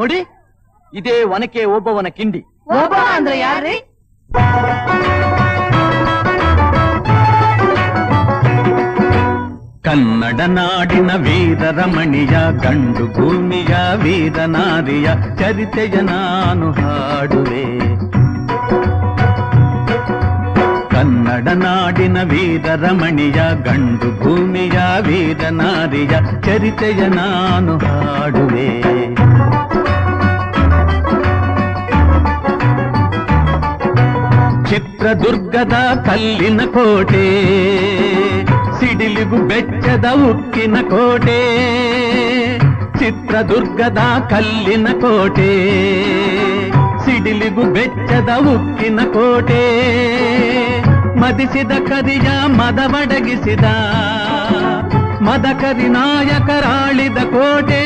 ನೋಡಿ, ಇದೇ ಒನಕೆ ಒಬ್ಬವನ ಕಿಂಡಿ. ಒಬ್ಬ ಅಂದ್ರೆ ಯಾರ್ರಿ? ಕನ್ನಡ ನಾಡಿನ ವೀರರಮಣಿಯ ಗಂಡು ಭೂಮಿಯ ವೀರನಾರಿಯ ಚರಿತೆಯ ನಾನು ಹಾಡುವೆ. ಕನ್ನಡ ನಾಡಿನ ವೀರರಮಣಿಯ ಗಂಡು ಭೂಮಿಯ ವೀರನಾರಿಯ ಚರಿತೆಯ ನಾನು ಹಾಡುವೆ. ಚಿತ್ರದುರ್ಗದ ಕಲ್ಲಿನ ಕೋಟೆ ಸಿಡಿಲಿಗು ಬೆಚ್ಚದ ಉಕ್ಕಿನ ಕೋಟೆ ಚಿತ್ರದುರ್ಗದ ಕಲ್ಲಿನ ಕೋಟೆ ಸಿಡಿಲಿಗು ಬೆಚ್ಚದ ಉಕ್ಕಿನ ಕೋಟೆ ಮದಿಸಿದ ಕರಿಯ ಮದವಡಗಿಸಿದ ಮದಕರಿ ನಾಯಕರಾಳಿದ ಕೋಟೆ